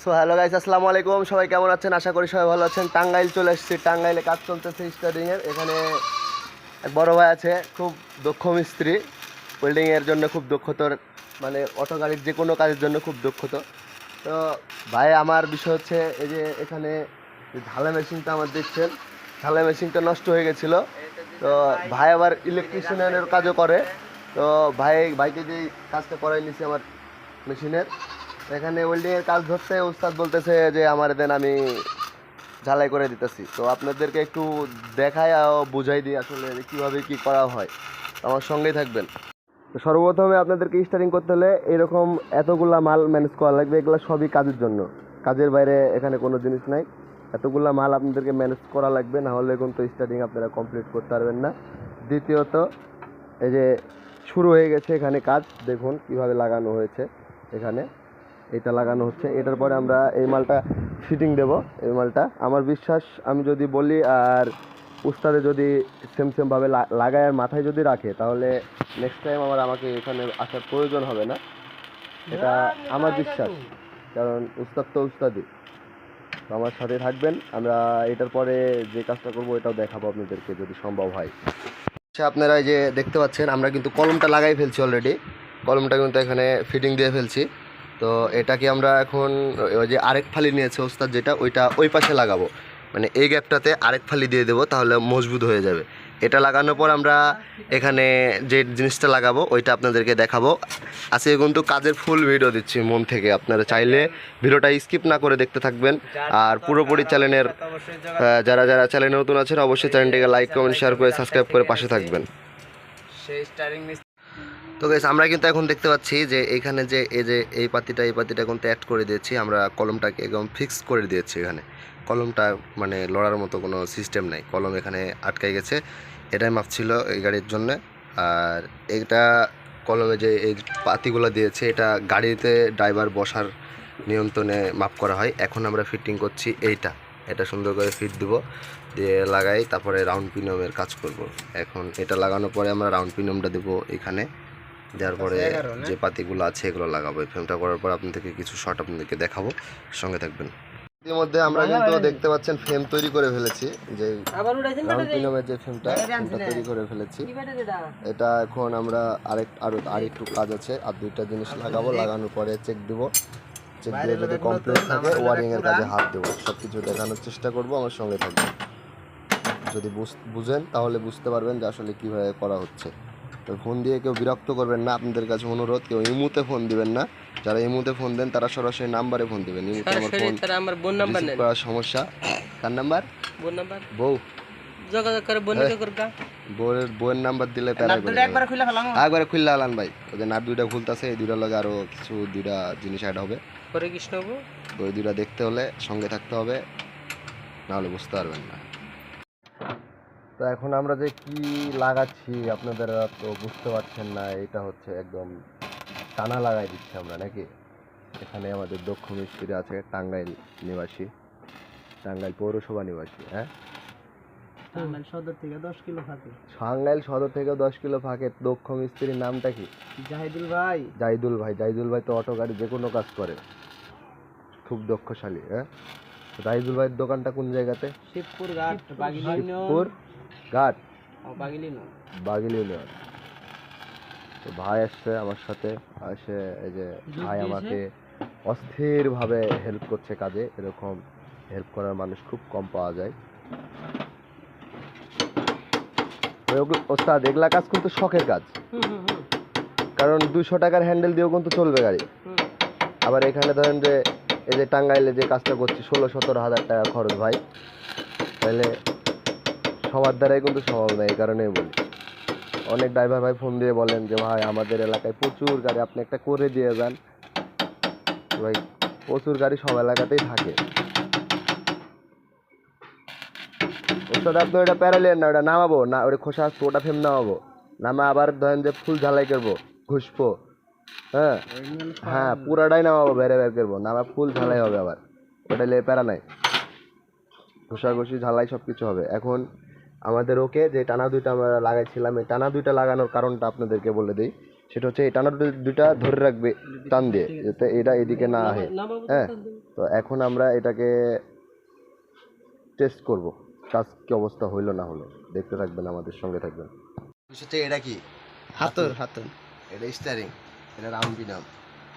So hello guys আসসালামু আলাইকুম। সবাই কেমন আছেন? আশা করি সবাই ভালো আছেন। টাঙ্গাইল চলে এসেছি। টাঙ্গাইলে কাজ চলতেছে স্টার্টিংয়ের এখানে এক বড় ভাই আছে, খুব দক্ষ মিস্ত্রি। ওয়েল্ডিংয়ের জন্য খুব দক্ষতর মানে অটো গাড়ির যে কোনো কাজের জন্য খুব দক্ষত। তো ভাই, আমার বিষয় হচ্ছে এই যে এখানে যে ঢালাই মেশিনটা আমার দেখছেন, ঢালাই মেশিনটা নষ্ট হয়ে গেছিল। তো ভাই আবার ইলেকট্রিশিয়ানের কাজও করে। তো ভাই, ভাইকে যে কাজটা করাই নিছি আমার মেশিনের। এখানে ওয়েল্ডিংয়ের কাজ ধরতে উস্তাদ বলতেছে যে আমার দেন আমি ঝালাই করে দিতেছি। তো আপনাদেরকে একটু আর বুঝাই দিই আসলে কীভাবে কী করা হয়। আমার সঙ্গেই থাকবেন। তো সর্বপ্রথমে আপনাদেরকে স্টার্টিং করতে হলে এরকম এতগুলা মাল ম্যানেজ করা লাগবে, এগুলো সবই কাজের জন্য। কাজের বাইরে এখানে কোনো জিনিস নাই। এতগুলা মাল আপনাদেরকে ম্যানেজ করা লাগবে, না হলে কিন্তু স্টার্টিং আপনারা কমপ্লিট করতে পারবেন না। দ্বিতীয়ত, এই যে শুরু হয়ে গেছে এখানে কাজ, দেখুন কীভাবে লাগানো হয়েছে এখানে। এটা লাগানো হচ্ছে। এটার পরে আমরা এই মালটা ফিটিং দেব এই মালটা। আমার বিশ্বাস আমি যদি বলি আর উস্তাদে যদি সেম সেমভাবে লাগায় আর মাথায় যদি রাখে তাহলে নেক্সট টাইম আমার আমাকে এখানে আসার প্রয়োজন হবে না। এটা আমার বিশ্বাস। কারণ উস্তাদ তো উস্তাদই। তো আমার সাথে থাকবেন। আমরা এটার পরে যে কাজটা করব এটাও দেখাবো আপনাদেরকে যদি সম্ভব হয়। আচ্ছা আপনারা এই যে দেখতে পাচ্ছেন আমরা কিন্তু কলমটা লাগাই ফেলছি অলরেডি কলমটা কিন্তু এখানে ফিটিং দিয়ে ফেলছি। তো এটাকে আমরা এখন, ওই যে আরেক ফালি নিয়েছে ওস্তাদ যেটা, ওইটা ওই পাশে লাগাবো। মানে এই গ্যাপটাতে আরেক ফালি দিয়ে দেবো, তাহলে মজবুত হয়ে যাবে। এটা লাগানোর পর আমরা এখানে যে জিনিসটা লাগাবো, ওইটা আপনাদেরকে দেখাবো। আজকে কিন্তু কাজের ফুল ভিডিও দিচ্ছি মন থেকে, আপনারা চাইলে ভিডিওটা স্কিপ না করে দেখতে থাকবেন। আর পুরোপুরি চ্যানেলের যারা যারা চ্যানেলে নতুন আছেন, অবশ্যই চ্যানেলটিকে লাইক কমেন্ট শেয়ার করে সাবস্ক্রাইব করে পাশে থাকবেন। সেই স্টারিং তো গাইস আমরা কিন্তু এখন দেখতে পাচ্ছি যে এখানে যে এই যে এই পাতিটা এই পাতিটা কিন্তু অ্যাড করে দিয়েছি, আমরা কলমটাকে একদম ফিক্স করে দিয়েছি এখানে। কলমটা মানে লড়ার মতো কোনো সিস্টেম নাই, কলম এখানে আটকাই গেছে। এটাই মাপ ছিল এই গাড়ির জন্য। আর এটা কলমে যে এই পাতিগুলো দিয়েছে, এটা গাড়িতে ড্রাইভার বসার নিয়ন্ত্রণে মাপ করা হয়। এখন আমরা ফিটিং করছি এইটা। এটা সুন্দর করে ফিট দিব, দিয়ে লাগাই, তারপরে রাউন্ড পিনমের কাজ করব। এখন এটা লাগানোর পরে আমরা রাউন্ড পিনমটা দেবো এখানে। দেওয়ার পরে যে পাতিগুলো আছে এগুলো লাগাবো। ফ্রেমটা করার পর আপনাদেরকে কিছু শর্ট আপনাদেরকে দেখাবো। সঙ্গে থাকবেন। ইতিমধ্যে আমরা কিন্তু দেখতে পাচ্ছেন ফ্রেম তৈরি করে ফেলেছি। যে রাউন্ড যে ফ্রেমটা ফ্রেমটা তৈরি করে ফেলেছি। এটা এখন আমরা আরেক আরও আরেকটু কাজ আছে। আর দুইটা জিনিস লাগাবো লাগানোর পরে চেক দিব। চেক দিয়ে যদি কমপ্লিট থাকে ওয়ারিং এর কাজে হাত দেবো। সব কিছু দেখানোর চেষ্টা করব আমার সঙ্গে থাকবে যদি বুঝ- বুঝেন তাহলে বুঝতে পারবেন যে আসলে কীভাবে করা হচ্ছে। তো ফোন দিয়ে কেউ বিরক্ত করবেন না আপনাদের কাছে অনুরোধ কেউ ইমুতে ফোন দিবেন না। যারা ইমুতে ফোন দেন তারা সরাসরি নাম্বারে ফোন দিবেন। ইমুতে আমার ফোন তারা আমার বোন নাম্বার নেন। করার সমস্যা। কার নাম্বার? বোন নাম্বার? বউ। যোগাযোগ করে বোন হ্যাঁ। কে করবা বউয়ের বউয়ের নাম্বার দিলে করে একবার খুলে ফেলাম। একবারে খুললে আলান ভাই। ওদের নাট দুইটা খুলতেছে এই দুইটার লগে আরও কিছু দুইটা জিনিস অ্যাড হবে। পরে কৃষ্ণবাবু। তো ওই দুইটা দেখতে হলে সঙ্গে থাকতে হবে। নাহলে বুঝতে পারবেন না। তো এখন আমরা যে কি লাগাচ্ছি আপনারা তো বুঝতে পারছেন না এটা হচ্ছে একদম টানা লাগাই দিচ্ছি আমরা নাকি? এখানে আমাদের দক্ষ মিস্ত্রি আছে টাঙ্গাইল নিবাসী টাঙ্গাইল পৌরসভা নিবাসী হ্যাঁ? সদর থেকে দশ কিলো থাকে টাঙ্গাইল সদর থেকে দশ কিলো ফাঁকে দক্ষ মিস্ত্রির নামটা কি? জাহিদুল ভাই। জাইদুল ভাই জাইদুল ভাই তো অটো গাড়ি যে কোনো কাজ করে খুব দক্ষশালী হ্যাঁ? তো জাইদুল ভাইয়ের দোকানটা কোন জায়গাতে? শিবপুর ঘাট শিবপুর? তো ভাই আসছে আমার সাথে এসে এই যে ভাই আমাকে অস্থিরভাবে হেল্প করছে কাজে এরকম হেল্প করার মানুষ খুব কম পাওয়া যায়। ওস্তাদ এগুলা কাজ কিন্তু শখের কাজ। কারণ দুশো টাকার হ্যান্ডেল দিয়েও কিন্তু চলবে গাড়ি। আবার এখানে ধরেন যে এই যে টাঙ্গাইলে যে কাজটা করছি ষোলো সতেরো হাজার টাকা খরচ ভাই। তাহলে সবার দ্বারাই কিন্তু সম্ভব না, এই কারণেই বলি। অনেক ড্রাইভার ভাই ফোন দিয়ে বলেন যে, ভাই, আমাদের এলাকায় প্রচুর গাড়ি, আপনি একটা করে দিয়ে যান। ভাই, প্রচুর গাড়ি সব এলাকাতেই থাকে। ওস্তাদ, আপনি ওটা প্যারালিয়ান না ওটা নামাবো? না ওটা খোসা আসব ওটা ফেম নামাবো? নামা আবার ধরেন যে ফুল ঝালাই করব, ঘুষবো। হ্যাঁ? হ্যাঁ পুরাটাই নামাবো বেড়ে বের করব। নামা ফুল ঝালাই হবে আবার। ওটা লে প্যারা নাই। ঘষাঘষি, ঝালাই সব কিছু হবে। এখন আমাদের ওকে যে টানা দুইটা আমরা লাগাইছিলাম এই টানা দুইটা লাগানোর কারণটা আপনাদেরকে বলে দিই। সেটা হচ্ছে এই টানা দুইটা ধরে রাখবে টান দিয়ে যাতে এটা এদিকে না আহে। হ্যাঁ তো এখন আমরা এটাকে টেস্ট করব কাজ কি অবস্থা হইল না হলো দেখতে থাকবেন আমাদের সঙ্গে থাকবেন। হচ্ছে এটা কি? হাতর হাতর এটা স্টারিং এটা রাউন্ডিনাম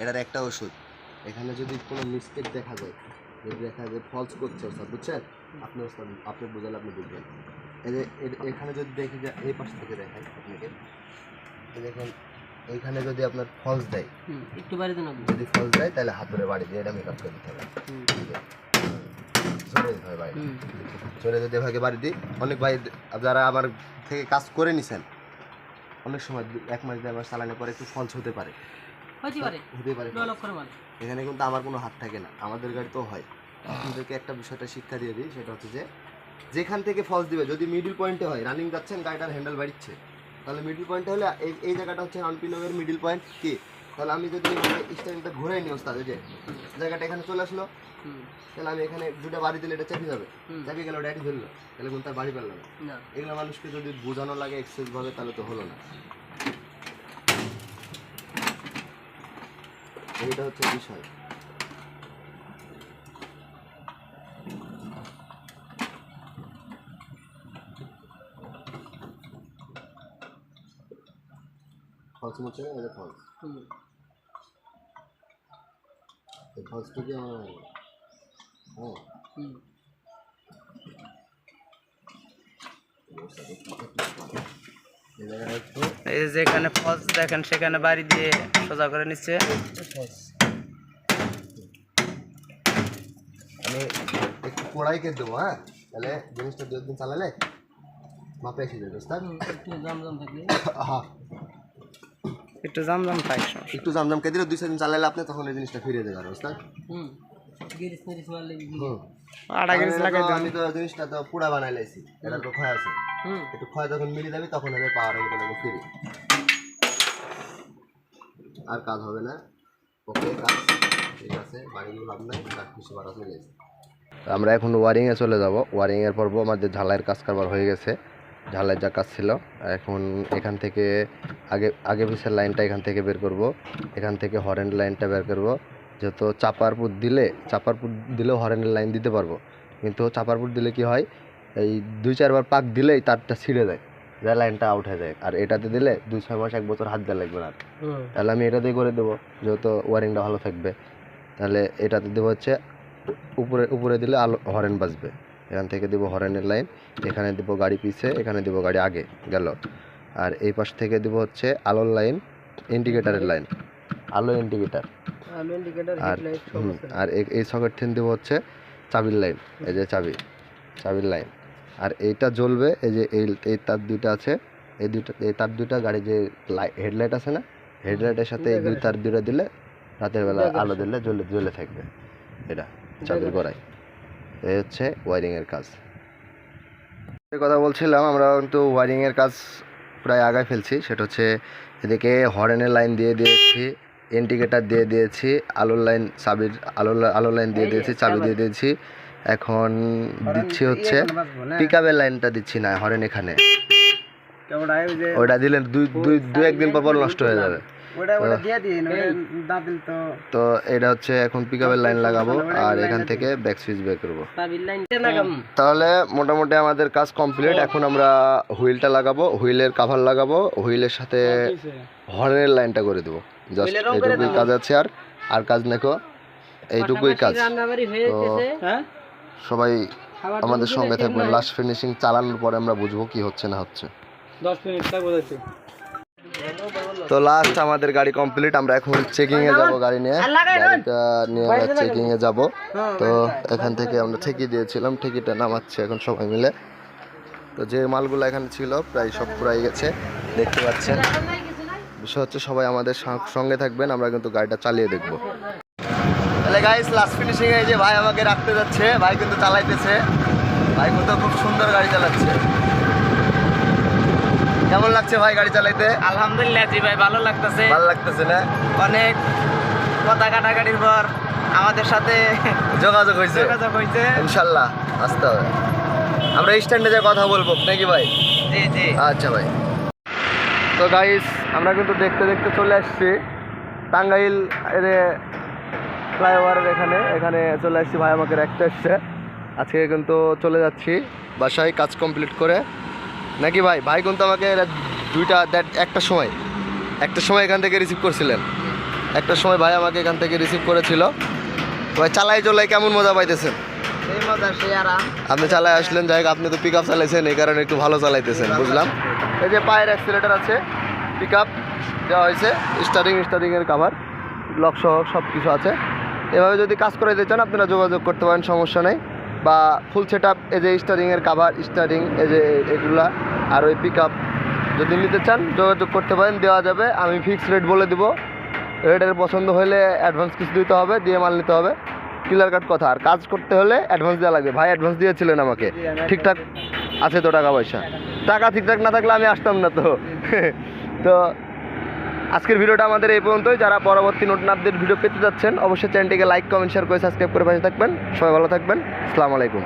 এটার একটা ওষুধ। এখানে যদি কোনো মিস্টেক দেখা যায় যদি দেখা যায় ফলস করছে ওস্তাদ বুঝছেন? আপনি ওস্তাদ আপনি বুঝালে আপনি বুঝবেন। এখানে যদি দেখি যে এই পাশ থেকে দেখাই আপনাকে। দেখেন এইখানে যদি আপনার ফলস দেয় একটু বাড়ি দেন যদি ফলস দেয় তাহলে হাতুড়ে বাড়ি দিয়ে এটা মেকআপ করে দিতে হবে। ঠিক আছে? হবে বাড়ি যদি এভাবে বাড়ি দিই অনেক ভাই যারা আমার থেকে কাজ করে নিছেন অনেক সময় এক মাস দেড় মাস চালানোর পরে একটু ফলস হতে পারে। হতে পারে। হতে পারে এখানে কিন্তু আমার কোনো হাত থাকে না। আমাদের গাড়ি তো হয়। আপনাদেরকে একটা বিষয়টা শিক্ষা দিয়ে দিই সেটা হচ্ছে যে যেখান থেকে ফলস দিবে যদি মিডিল পয়েন্টে হয় রানিং যাচ্ছেন গাড়িটার হ্যান্ডেল বাড়িচ্ছে। তাহলে মিডিল পয়েন্টে হলে এই এই জায়গাটা হচ্ছে আনপিনগের মিডিল পয়েন্ট কি তাহলে আমি যদি স্ট্যান্ডটা ঘুরে নিই ওস্তাদ এই যে জায়গাটা এখানে চলে আসলো তাহলে আমি এখানে দুটো বাড়ি দিলে এটা চেপে যাবে। চেপে গেল ড্যাডি ধরলো তাহলে কিন্তু তার বাড়ি পেল না। এগুলো মানুষকে যদি বোঝানো লাগে এক্সেস ভাবে তাহলে তো হলো না। এইটা হচ্ছে বিষয়। ফলস মুছে যে ফলস এই ফলসটাকে আমার হ্যাঁ? এই যে যেখানে ফলস দেখেন সেখানে বাড়ি দিয়ে সোজা করে নিচ্ছে। আমি একটু কড়াইকে দেবো হ্যাঁ? তাহলে জিনিসটা দু একদিন চালালে মাপে এসে যাবে দোস্তার একটু জামজাম আহা, একটু জামজাম একটু দিলে দুই চার দিন চালালে আপনি তখন এই জিনিসটা ফিরে মারলে হুম। আড়া আমি তো- আমি তো জিনিসটা তো পুরা বানাই লাইছি এটা তো ক্ষয় আছে। হুম। একটু ক্ষয় যখন মিলে যাবে তখন হবে পাওয়ার মতো ফিরে। আর কাজ হবে না। ওকে কাজ। ঠিক আছে বাড়িগুলো লাভ নাই কাজ কিছু বাড়া চলে গেছে আমরা এখন ওয়ারিংয়ে চলে যাব। ওয়ারিংয়ের পর্ব আমাদের ঝালাইয়ের কাজ কারবার হয়ে গেছে। ঝালাইয়ের যা কাজ ছিল এখন এখান থেকে আগে আগে পিছের লাইনটা এখান থেকে বের করব। এখান থেকে হরেন লাইনটা বের করব। যেহেতু চাপার পুট দিলে চাপার পুট দিলেও হরেনের লাইন দিতে পারব। কিন্তু চাপার পুট দিলে কি হয়? এই দুই চারবার পাক দিলেই তারটা ছিঁড়ে যায় যা লাইনটা আউট হয়ে যায়। আর এটাতে দিলে দুই ছয় মাস এক বছর হাত দেওয়া লাগবে না তাহলে আমি এটাতেই করে দেবো যেহেতু ওয়ারিংটা ভালো থাকবে। তাহলে এটাতে দেবো হচ্ছে উপরে উপরে দিলে আলো হরেন বাজবে। এখান থেকে দেবো হরেনের লাইন এখানে দেবো গাড়ি পিছে এখানে দেবো গাড়ি আগে গেল। আর এই পাশ থেকে দেবো হচ্ছে আলোর লাইন ইন্ডিকেটারের লাইন। আলো ইন্ডিকেটার। আর আর এই- সকেট থেকে দেবো হচ্ছে চাবির লাইন এই যে চাবি চাবির লাইন। আর এইটা জ্বলবে এই যে এই এই তার দুইটা আছে এই দুইটা এই তার দুইটা গাড়ি যে হেডলাইট আছে না হেডলাইটের সাথে এই দুই তার দুইটা দিলে রাতের বেলা আলো দিলে জ্বলে জ্বলে থাকবে। এটা চাবির গড়াই এই হচ্ছে ওয়ারিংয়ের কাজ। কথা বলছিলাম আমরা কিন্তু ওয়ারিংয়ের কাজ প্রায় আগায় ফেলছি। সেটা হচ্ছে এদিকে হরেনের লাইন দিয়ে দিয়েছি ইন্ডিকেটার দিয়ে দিয়েছি আলোর লাইন চাবির আলোর আলোর লাইন দিয়ে দিয়েছি চাবি দিয়ে দিয়েছি। এখন দিচ্ছি হচ্ছে পিক আপের লাইনটা দিচ্ছি না হরেন এখানে। ওটা দিলে দুই দুই দুই একদিন পর পর নষ্ট হয়ে যাবে। তো তো এটা হচ্ছে এখন পিক আপের লাইন লাগাবো আর এখান থেকে ব্যাক সুইচ বের করব। তাহলে মোটামুটি আমাদের কাজ কমপ্লিট এখন আমরা হুইলটা লাগাবো হুইলের কাভার লাগাবো হুইলের সাথে হর্নের লাইনটা করে দেবো। জাস্ট এইটুকুই কাজ আছে আর আর কাজ দেখো এইটুকুই কাজ। তো হ্যাঁ? সবাই আমাদের সঙ্গে থাকবেন। লাস্ট ফিনিশিং চালানোর পরে আমরা বুঝব কি হচ্ছে না হচ্ছে। 10 মিনিট যাচ্ছে তো লাস্ট আমাদের গাড়ি কমপ্লিট আমরা এখন চেকিং এ যাব গাড়ি নিয়ে। গাড়িটা নিয়ে আমরা চেকিং এ যাব। তো এখান থেকে আমরা ঠেকি দিয়েছিলাম ঠেকিটা নামাচ্ছে এখন সবাই মিলে। তো যে মালগুলো এখানে ছিল প্রায় সব পুরাই গেছে। দেখতে পাচ্ছেন। বিষয় হচ্ছে সবাই আমাদের সঙ্গে থাকবেন আমরা কিন্তু গাড়িটা চালিয়ে দেখব। তাহলে গাইস লাস্ট ফিনিশিং এ যে ভাই আমাকে রাখতে যাচ্ছে ভাই কিন্তু চালাইতেছে। ভাই কিন্তু খুব সুন্দর গাড়ি চালাচ্ছে। কেমন লাগছে ভাই গাড়ি চালাইতে? আলহামদুলিল্লাহ জি ভাই ভালো লাগতেছে। ভালো লাগতেছে না? অনেক কথা কাটাকাটির পর আমাদের সাথে যোগাযোগ হয়েছে যোগাযোগ হয়েছে ইনশাল্লাহ আসতে হবে। আমরা স্ট্যান্ডে যে কথা বলব নাকি ভাই? জি জি। আচ্ছা ভাই। তো গাইস আমরা কিন্তু দেখতে দেখতে চলে আসছি টাঙ্গাইল এর ফ্লাইওভারের এখানে। এখানে চলে আসছি ভাই আমাকে রাখতে আসছে। আজকে কিন্তু চলে যাচ্ছি বাসায় কাজ কমপ্লিট করে। নাকি ভাই? ভাই কিন্তু আমাকে দুইটা দেড় একটা সময় একটা সময় এখান থেকে রিসিভ করছিলেন। একটা সময় ভাই আমাকে এখান থেকে রিসিভ করেছিল। ভাই চালাই চলাই কেমন মজা পাইতেছেন? আপনি চালাই আসলেন যাই হোক, আপনি তো পিক আপ চালাইছেন এই কারণে একটু ভালো চালাইতেছেন বুঝলাম? এই যে পায়ের অ্যাক্সিলেটার আছে পিক আপ দেওয়া হয়েছে স্টারিং স্টারিংয়ের কাভার লক সহ সব কিছু আছে। এভাবে যদি কাজ করাইতে চান আপনারা যোগাযোগ করতে পারেন সমস্যা নেই। বা ফুল সেট আপ এই যে স্টারিংয়ের কাভার স্টারিং এই যে এগুলা আর ওই পিক যদি নিতে চান, যোগাযোগ করতে পারেন, দেওয়া যাবে। আমি ফিক্সড রেট বলে দিব। রেটের পছন্দ হলে অ্যাডভান্স কিছু দিতে হবে, দিয়ে মাল নিতে হবে। ক্লিয়ার কাট কথা। আর কাজ করতে হলে অ্যাডভান্স দেওয়া লাগবে। ভাই অ্যাডভান্স দিয়েছিলেন আমাকে। ঠিকঠাক আছে তো টাকা পয়সা টাকা ঠিকঠাক না থাকলে আমি আসতাম না তো। তো আজকের ভিডিওটা আমাদের এই পর্যন্তই। যারা পরবর্তী নতুন আপডেট ভিডিও পেতে যাচ্ছেন, অবশ্যই চ্যানেলটিকে লাইক কমেন্ট শেয়ার করে সাবস্ক্রাইব করে পাশে থাকবেন। সবাই ভালো থাকবেন। আসসালামু আলাইকুম।